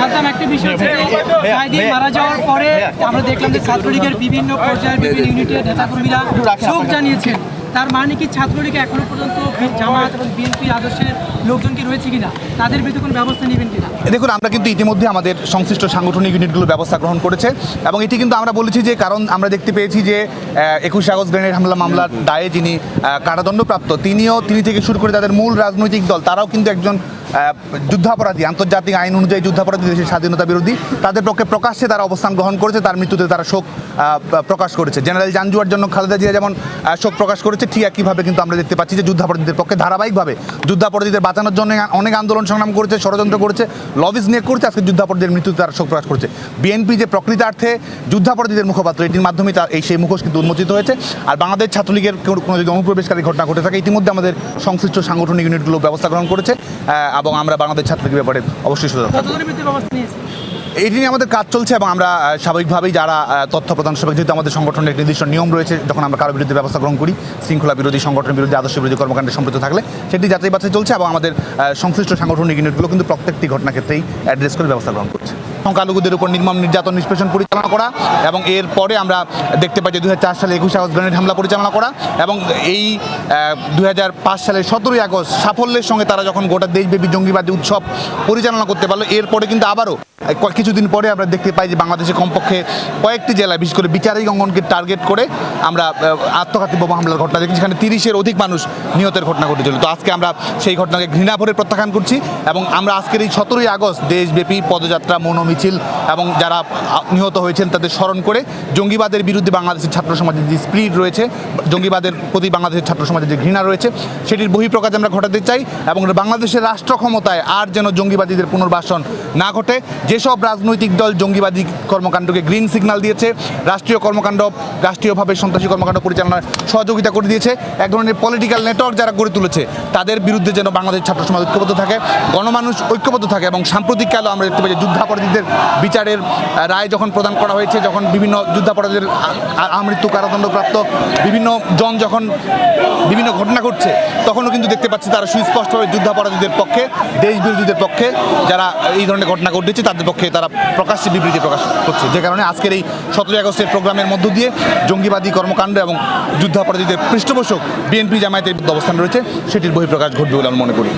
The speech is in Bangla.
সাদ্দাম একটা বিষয় হচ্ছে সাইদিন মারা যাওয়ার পরে আমরা দেখলাম যে ছাত্রলীগের বিভিন্ন পর্যায়ের বিভিন্ন ইউনিটের নেতাকর্মীরা শোক জানিয়েছেন। তার মানে কি ছাত্রলীগ এখনও পর্যন্ত জামাত এবং বিএনপি আদর্শের লোকজন কি রয়েছে কিনা? তাদের বিরুদ্ধে কোনো ব্যবস্থা নেবেন কিনা? দেখুন, আমরা কিন্তু ইতিমধ্যে আমাদের সংশ্লিষ্ট সাংগঠনিক ইউনিটগুলো ব্যবস্থা গ্রহণ করেছে এবং এটি কিন্তু আমরা বলেছি যে কারণ আমরা দেখতে পেয়েছি যে একুশে আগস্ট গ্রেনেড হামলা মামলার দায়ে যিনি কারাদণ্ডপ্রাপ্ত, তিনিও, তিনি থেকে শুরু করে তাদের মূল রাজনৈতিক দল, তারাও কিন্তু একজন যুদ্ধাপরাধী, আন্তর্জাতিক আইন অনুযায়ী যুদ্ধাপরাধী, দেশের স্বাধীনতা বিরোধী। তাদের পক্ষে প্রকাশ্যে তারা অবস্থান গ্রহণ করেছে, তার মৃত্যুতে তারা শোক প্রকাশ করেছে। জেনারেল জানজুয়ার জন্য খালেদা জিয়া যেমন শোক প্রকাশ করেছে ঠিক একইভাবে কিন্তু আমরা দেখতে পাচ্ছি যে যুদ্ধাপরাধীদের পক্ষে ধারাবাহিকভাবে যুদ্ধাপরাধীদের বাঁচানোর জন্য অনেক আন্দোলন সংগ্রাম করেছে, ষড়যন্ত্র করেছে লবিজ নিয়ে করছে, আজকে যুদ্ধাপরাধীদের মৃত্যুতে তারা শোক প্রকাশ করেছে। বিএনপি যে প্রকৃতার্থে যুদ্ধাপরাধীদের মুখপাত্র, এটির মাধ্যমে তার এই সেই মুখোশ কিন্তু উন্মোচিত হয়েছে। আর বাংলাদেশ ছাত্রলীগের কোনো- যদি অনুপ্রবেশকারী ঘটনা ঘটে থাকে, ইতিমধ্যে আমাদের সংশ্লিষ্ট সাংগঠনিক ইউনিটগুলো ব্যবস্থা গ্রহণ করেছে এবং আমরা বাংলাদেশ ছাত্রলীগের ব্যাপারে অবশ্যই সতর্ক এটি নিয়ে আমাদের কাজ চলছে এবং আমরা স্বাভাবিকভাবেই যারা তথ্য প্রদান সেবক যেহেতু আমাদের সংগঠনের একটি নির্দিষ্ট নিয়ম রয়েছে, যখন আমরা কারও বিরুদ্ধে ব্যবস্থা গ্রহণ করি, শৃঙ্খলা বিরোধী, সংগঠনের বিরুদ্ধে, আদর্শ বিরোধী কর্মকাণ্ডে সম্পৃক্ত থাকলে, সেটি যাচাই বাছাই চলছে এবং আমাদের সংশ্লিষ্ট সাংগঠনিক ইউনিটগুলো কিন্তু প্রত্যেকটি ঘটনা ক্ষেত্রেই অ্যাড্রেস করে ব্যবস্থা গ্রহণ করছে। সংখ্যালঘুদের উপর নির্মম নির্যাতন নিষ্পেষণ পরিচালনা করা এবং এর পরে আমরা দেখতে পাই যে দু হাজার চার সালে একুশে আগস্ট গ্রেনেড হামলা পরিচালনা করা এবং এই দু হাজার পাঁচ সালের সতেরোই আগস্ট সাফল্যের সঙ্গে তারা যখন গোটা দেশব্যাপী জঙ্গিবাদী উৎসব পরিচালনা করতে পারল, এরপরে কিন্তু আবারও কিছুদিন পরে আমরা দেখতে পাই যে বাংলাদেশে কমপক্ষে কয়েকটি জেলায়, বিশেষ করে বিচারিক অঙ্গনকে টার্গেট করে আমরা আত্মঘাতী বোমা হামলার ঘটনা দেখি যেখানে তিরিশের অধিক মানুষ নিহতের ঘটনা ঘটেছিল। তো আজকে আমরা সেই ঘটনাকে ঘৃণা ভরে প্রত্যাখ্যান করছি এবং আমরা আজকের এই সতেরোই আগস্ট দেশব্যাপী পদযাত্রা মৌন মিছিল এবং যারা নিহত হয়েছেন তাদের স্মরণ করে জঙ্গিবাদের বিরুদ্ধে বাংলাদেশের ছাত্র সমাজের যে স্পিরিট রয়েছে, জঙ্গিবাদের প্রতি বাংলাদেশের ছাত্র সমাজের যে ঘৃণা রয়েছে, সেটির বহিঃপ্রকাশ আমরা ঘটাতে চাই এবং বাংলাদেশের রাষ্ট্র ক্ষমতায় আর যেন জঙ্গিবাদীদের পুনর্বাসন না ঘটে, যেসব রাজনৈতিক দল জঙ্গিবাদী কর্মকাণ্ডকে গ্রিন সিগন্যাল দিয়েছে। রাষ্ট্রীয় কর্মকাণ্ড, রাষ্ট্রীয়ভাবে সন্ত্রাসী কর্মকাণ্ড পরিচালনার সহযোগিতা করে দিয়েছে। এক ধরনের পলিটিক্যাল নেটওয়ার্ক যারা গড়ে তুলেছে, তাদের বিরুদ্ধে যেন বাংলাদেশ ছাত্র সমাজ ঐক্যবদ্ধ থাকে, গণমানুষ ঐক্যবদ্ধ থাকে এবং সাম্প্রতিককালে আমরা দেখতে পাই যে যুদ্ধাপরাধীদের বিচারের রায় যখন প্রদান করা হয়েছে, যখন বিভিন্ন যুদ্ধাপরাধীদের আমৃত্যু কারাদণ্ডপ্রাপ্ত বিভিন্ন জন যখন বিভিন্ন ঘটনা ঘটছে, তখনও কিন্তু দেখতে পাচ্ছি তারা সুস্পষ্টভাবে যুদ্ধাপরাধীদের পক্ষে দেশ বিরোধীদের পক্ষে, যারা এই ধরনের ঘটনা ঘটেছে তাদের পক্ষে তারা প্রকাশ্যে বিবৃতি প্রকাশ করছে। যে কারণে আজকের এই সতেরোই আগস্টের প্রোগ্রামের মধ্য দিয়ে জঙ্গিবাদী কর্মকাণ্ড এবং যুদ্ধাপরাধীদের পৃষ্ঠপোষক বিএনপি জামায়াতের অবস্থান রয়েছে, সেটির বহিঃপ্রকাশ ঘটবে বলে আমি মনে করি।